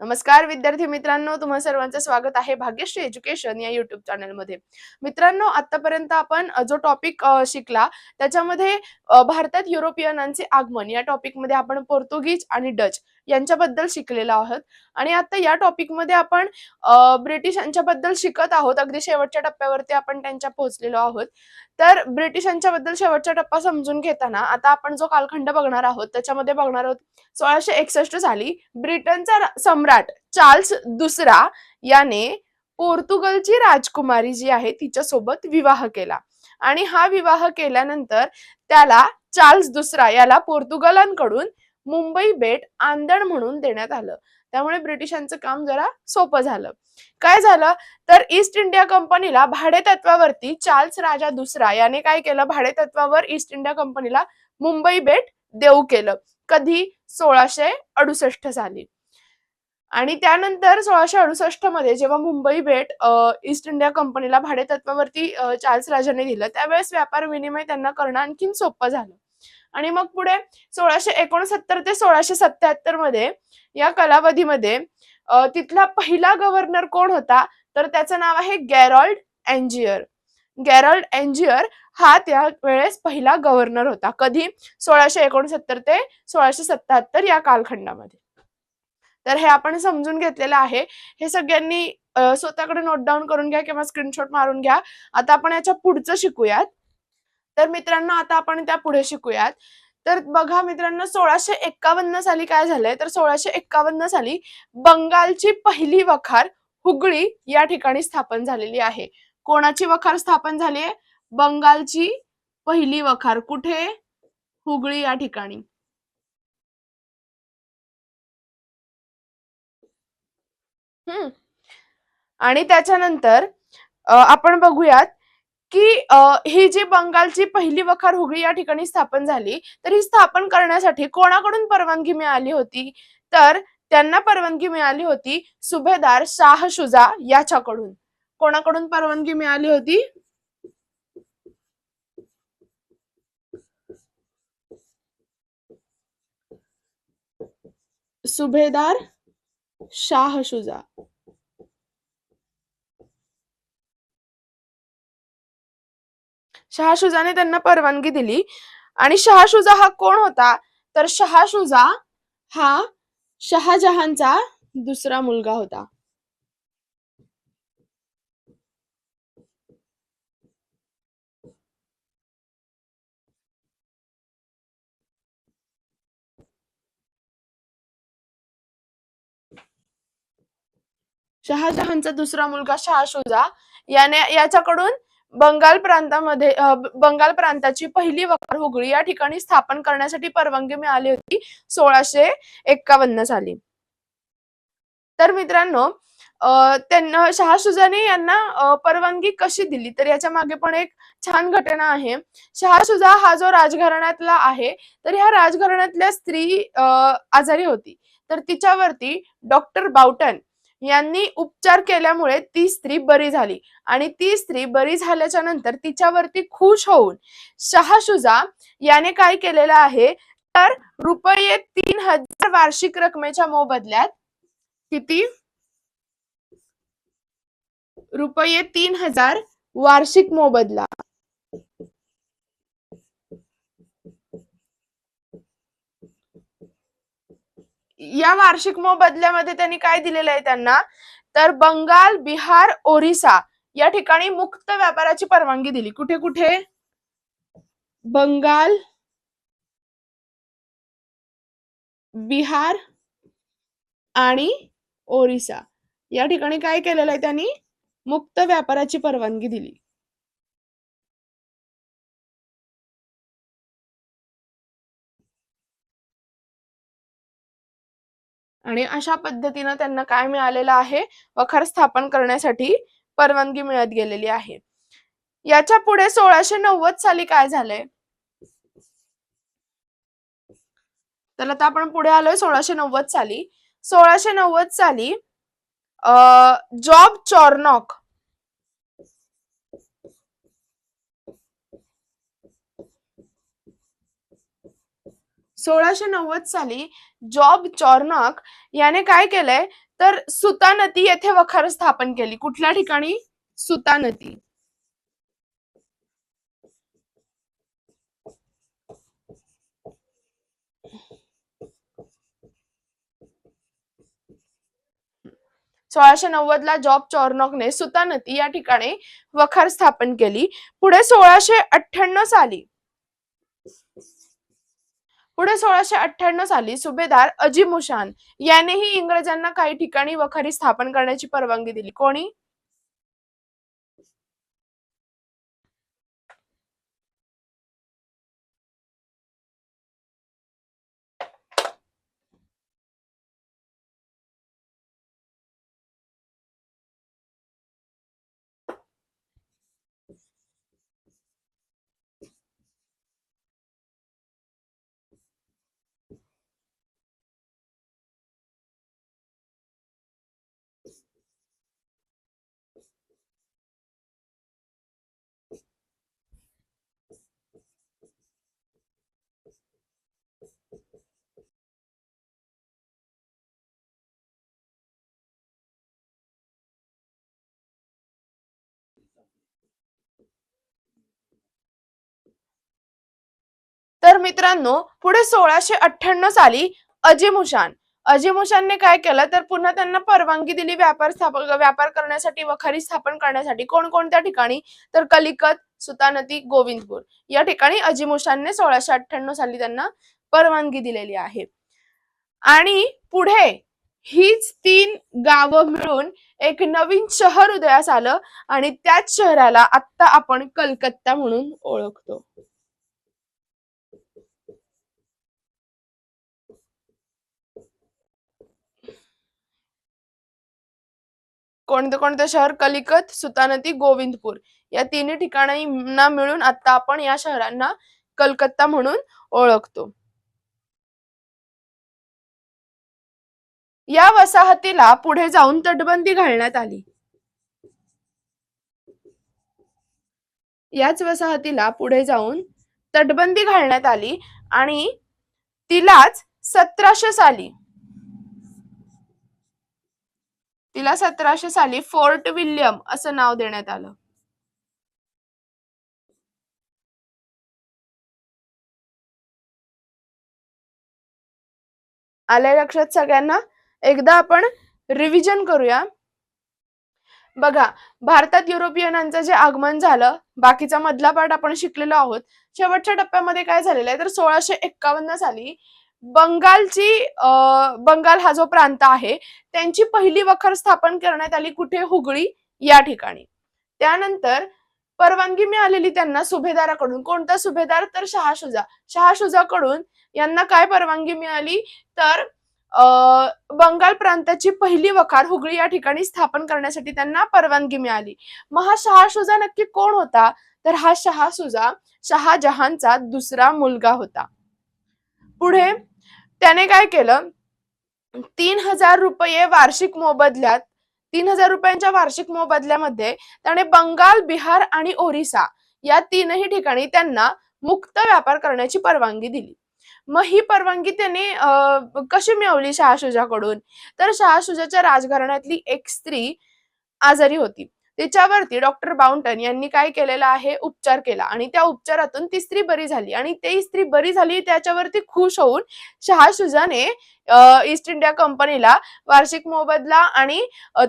नमस्कार विद्यार्थी मित्रांनो. तुम्हा सर्वांचं स्वागत आहे भाग्यश्री एज्युकेशन या युट्यूब चॅनलमध्ये मित्रांनो आतापर्यंत आपण जो टॉपिक शिकला त्याच्यामध्ये भारतात युरोपियनांचे आगमन या टॉपिकमध्ये आपण पोर्तुगीज आणि डच यांच्याबद्दल शिकलेलो आहोत. आणि आता या टॉपिकमध्ये आपण अ, ब्रिटिशांच्याबद्दल शिकत आहोत. अगदी शेवटच्या टप्प्यावरती आपण त्यांच्या पोहोचलेलो आहोत. तर ब्रिटिशांच्या बद्दल शेवटचा टप्पा समजून घेताना आता आपण जो कालखंड बघणार आहोत त्याच्यामध्ये बघणार आहोत सोळाशे एकसष्ट साली ब्रिटनचा सम्राट चार्ल्स दुसरा याने पोर्तुगलची राजकुमारी जी आहे तिच्यासोबत विवाह केला. आणि हा विवाह केल्यानंतर त्याला चार्ल्स दुसरा याला पोर्तुगलांकडून मुंबई बेट आंदण म्हणून देण्यात आलं. त्यामुळे ब्रिटिशांचं काम जरा सोपं झालं. काय झालं? तर ईस्ट इंडिया कंपनीला भाडेतत्वावरती चार्ल्स राजा दुसरा याने काय केलं? भाडेतत्वावर ईस्ट इंडिया कंपनीला मुंबई बेट देऊ केलं. कधी? सोळाशे अडुसष्ट साली. आणि त्यानंतर सोळाशे अडुसष्टमध्ये जेव्हा मुंबई बेट ईस्ट इंडिया कंपनीला भाडेतत्वावरती अ, चार्ल्स राजाने दिलं त्यावेळेस व्यापार विनिमय त्यांना करणं आणखीन सोपं झालं. आणि मग पुढे सोळाशे एकोणसत्तर ते सोळाशे सत्याहत्तरमध्ये या कालावधीमध्ये तिथला पहिला गव्हर्नर कोण होता? तर त्याचं नाव आहे गॅरॉल्ड अँजियर गॅरॉल्ड अँजियर हा त्या वेळेस पहिला गव्हर्नर होता. कधी? सोळाशे एकोणसत्तर ते सोळाशे सत्याहत्तर या कालखंडामध्ये. तर हे आपण समजून घेतलेलं आहे. हे सगळ्यांनी स्वतःकडे नोट डाऊन करून घ्या किंवा स्क्रीनशॉट मारून घ्या. आता आपण याच्या पुढचं शिकूयात. तर मित्रांनो आता आपण त्या पुढे शिकूयात. तर बघा मित्रांनो सोळाशे एक्कावन्न साली काय झालंय? तर सोळाशे एक्कावन्न साली बंगालची पहिली वखार हुगळी या ठिकाणी स्थापन झालेली आहे. कोणाची वखार स्थापन झाली आहे? बंगालची पहिली वखार. कुठे? हुगळी या ठिकाणी. हम्म. आणि त्याच्यानंतर आपण बघूयात की ही जी बंगालची पहिली वखार हुगळी या ठिकाणी स्थापन झाली तर ही स्थापन करण्यासाठी कोणाकडून परवानगी मिळाली होती? तर त्यांना परवानगी मिळाली होती सुभेदार शाह शुजा याच्याकडून. कोणाकडून परवानगी मिळाली होती? सुभेदार शाह शुजा. शहाशुजाने त्यांना परवानगी दिली. आणि शहाशुजा हा कोण होता? तर शहाशुजा हा शहाजहानचा दुसरा मुलगा होता. शहाजहानचा दुसरा मुलगा शहाशुजा याने याच्याकडून बंगाल प्रांतामध्ये बंगाल प्रांताची पहिली वखार हुगळी या ठिकाणी स्थापन करण्यासाठी परवानगी मिळाली होती. सोळाशे एक्कावन्न साली. तर मित्रांनो त्यांना त्यांना शहाशुजाने यांना परवानगी कशी दिली? तर याच्या मागे पण एक छान घटना आहे. शहाशुजा हा जो राजघराण्यातला आहे तर ह्या राजघराण्यातल्या स्त्री अ, आजारी होती. तर तिच्यावरती डॉक्टर बाउटन यांनी उपचार केल्यामुळे ती स्त्री बरी झाली. आणि ती स्त्री बरी झाल्याच्यानंतर तिच्यावरती खुश होऊन शहाशुजा याने काय केलेलं आहे? तर रुपये तीन हजार वार्षिक रकमेच्या मोबदल्यात किती? रुपये तीन हजार वार्षिक मोबदला. या वार्षिक मोबदल्यामध्ये त्यांनी काय दिलेलं आहे त्यांना? तर बंगाल बिहार ओरिसा या ठिकाणी मुक्त व्यापाराची परवानगी दिली. कुठे कुठे? बंगाल बिहार आणि ओरिसा. या ठिकाणी काय केलेलं आहे त्यांनी? मुक्त व्यापाराची परवानगी दिली. आणि अशा पद्धतीनं त्यांना काय मिळालेलं आहे? वखार स्थापन करण्यासाठी परवानगी मिळत गेलेली आहे. याच्यापुढे सोळाशे नव्वद साली काय झालंय? तर आता आपण पुढे आलोय सोळाशे नव्वद साली. सोळाशे नव्वद साली जॉब चॉर्नॉक सोळाशे नव्वद साली जॉब चॉर्नॉक याने काय केलंय? तर सुता नदी येथे वखार स्थापन केली. कुठल्या ठिकाणी? सुता नदी. सोळाशे नव्वद ला जॉब चॉर्नॉकने सुतानती या ठिकाणी वखार स्थापन केली. पुढे सोळाशे अठ्ठ्याण्णव साली पुढे सोळाशे अठ्ठ्याण्णव साली सुभेदार अजिमुशान यानेही इंग्रजांना काही ठिकाणी वखारी स्थापन करण्याची परवानगी दिली. कोणी? तर मित्रांनो पुढे सोळाशे अठ्ठ्याण्णव साली अजिमुशान अजिमुशानने काय केलं? तर पुन्हा त्यांना परवानगी दिली व्यापार स्थापन व्यापार करण्यासाठी वखारी स्थापन करण्यासाठी कोणकोणत्या ठिकाणी? तर कलिकत सुतानती गोविंदपूर. या ठिकाणी अजिमुशानने सोळाशे अठ्ठ्याण्णव साली त्यांना परवानगी दिलेली आहे. आणि पुढे हीच तीन गावं मिळून एक नवीन शहर उदयास आलं आणि त्याच शहराला आता आपण कलकत्ता म्हणून ओळखतो. कोणतं कोणतं शहर? कलिकत सुतानती गोविंदपूर. या तिन्ही ठिकाणांना मिळून आता आपण या शहरांना कलकत्ता म्हणून ओळखतो. या वसाहतीला पुढे जाऊन तटबंदी घालण्यात आली. याच वसाहतीला पुढे जाऊन तटबंदी घालण्यात आली आणि तिलाच सतराशे साली तिला सतराशे साली फोर्ट विल्यम असं नाव देण्यात आलं. आलंय लक्षात सगळ्यांना? एकदा आपण रिव्हिजन करूया. बघा भारतात युरोपियनांचं जे आगमन झालं बाकीचा मधला पाठ आपण शिकलेलो आहोत. शेवटच्या टप्प्यामध्ये काय झालेलं आहे? तर सोळाशे एक्कावन्न साली बंगालची बंगाल हा जो प्रांत आहे त्यांची पहिली वखर स्थापन करण्यात आली कुठे? हुगळी या ठिकाणी. त्यानंतर परवानगी मिळालेली त्यांना सुभेदाराकडून. कोणता सुभेदार? तर शहाशुजा शहाशुजाकडून यांना काय परवानगी मिळाली? तर बंगाल प्रांताची पहिली वखार हुगळी या ठिकाणी स्थापन करण्यासाठी त्यांना परवानगी मिळाली. मग हा शहाशुजा नक्की कोण होता? तर हा शहासुजा शहाजहानचा दुसरा मुलगा होता. पुढे त्याने काय केलं? तीन हजार रुपये वार्षिक मोबदल्यात तीन हजार रुपयांच्या वार्षिक मोबदल्यामध्ये त्याने बंगाल बिहार आणि ओरिसा या तीनही ठिकाणी त्यांना मुक्त व्यापार करण्याची परवानगी दिली. मग ही परवानगी त्याने कशी मिळवली शहाशुजाकडून? तर शहाशुजाच्या राजघराण्यातली एक स्त्री आजारी होती. त्याच्यावरती डॉक्टर बाउंटन यांनी काय केलेलं आहे? उपचार केला. आणि त्या उपचारातून ती स्त्री बरी झाली. आणि ती स्त्री बरी झाली त्याच्यावरती खुश होऊन शहाशुजाने ईस्ट इंडिया कंपनीला वार्षिक मोबदला आणि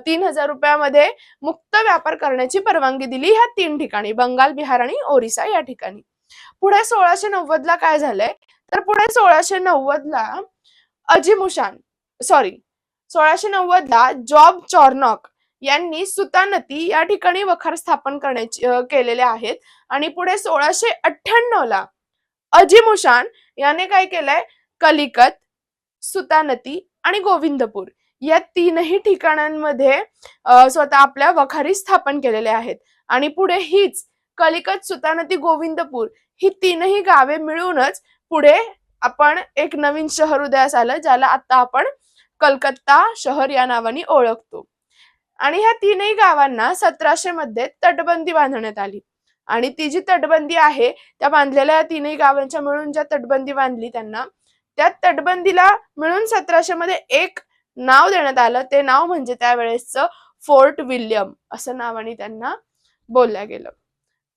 तीन हजार रुपयामध्ये मुक्त व्यापार करण्याची परवानगी दिली ह्या तीन ठिकाणी. बंगाल बिहार आणि ओरिसा या ठिकाणी. पुढे सोळाशे नव्वद ला काय झालंय? तर पुढे सोळाशे नव्वद ला अजिमुशान सॉरी सोळाशे नव्वद ला जॉब चॉर्नॉक यांनी सुतानती या ठिकाणी वखार स्थापन करण्याची केलेले आहेत. आणि पुढे सोळाशे अठ्ठ्याण्णव ला अजिमुशान याने काय केलंय? कलिकत सुतानती आणि गोविंदपूर या तीनही ठिकाणांमध्ये स्वतः आपल्या वखारी स्थापन केलेले आहेत. आणि पुढे हीच कलिकत सुतानती गोविंदपूर ही तीनही गावे मिळूनच पुढे आपण एक नवीन शहर उदयास आलं ज्याला आता आपण कलकत्ता शहर या नावाने ओळखतो. आणि ह्या तीनही गावांना सतराशे मध्ये तटबंदी बांधण्यात आली. आणि ती जी तटबंदी आहे त्या बांधलेल्या तीनही गावांच्या मिळून ज्या तटबंदी बांधली त्यांना त्या तटबंदीला मिळून सतराशे मध्ये एक नाव देण्यात आलं. ते नाव म्हणजे त्यावेळेसचं फोर्ट विल्यम असं नावाने त्यांना बोलल्या गेलं.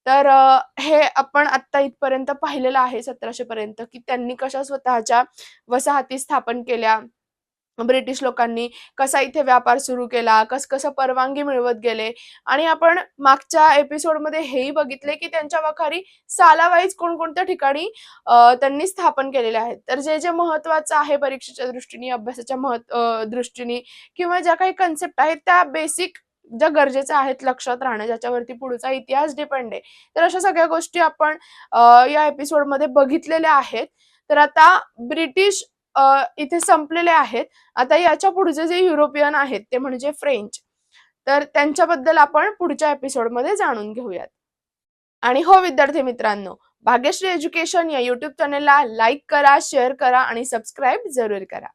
तर हे आपण आता इथपर्यंत पाहिलेलं आहे सतराशे पर्यंत की त्यांनी कशा स्वतःच्या वसाहती स्थापन केल्या ब्रिटिश लोकांनी कसा इथे व्यापार सुरू केला कस कसं परवानगी मिळवत गेले? आणि आपण मागच्या एपिसोडमध्ये हेही बघितले की त्यांच्या वखारी सालावाईज कोणकोणत्या ठिकाणी त्यांनी स्थापन केलेले आहेत. तर जे जे महत्वाचं आहे परीक्षेच्या दृष्टीने अभ्यासाच्या महत्त्व दृष्टीने किंवा ज्या काही कन्सेप्ट आहेत त्या बेसिक ज्या गरजेच्या आहेत लक्षात राहणं ज्याच्यावरती पुढचा इतिहास डिपेंड आहे. तर अशा सगळ्या गोष्टी आपण या एपिसोडमध्ये बघितलेल्या आहेत. तर आता ब्रिटिश इथे संपलेले आहेत. आता याच्या पुढचे जे युरोपियन आहेत ते म्हणजे फ्रेंच. तर त्यांच्याबद्दल आपण पुढच्या एपिसोडमध्ये जाणून घेऊयात. आणि हो विद्यार्थी मित्रांनो भाग्यश्री एज्युकेशन या युट्यूब चॅनेलला लाईक करा शेअर करा आणि सबस्क्राईब जरूर करा.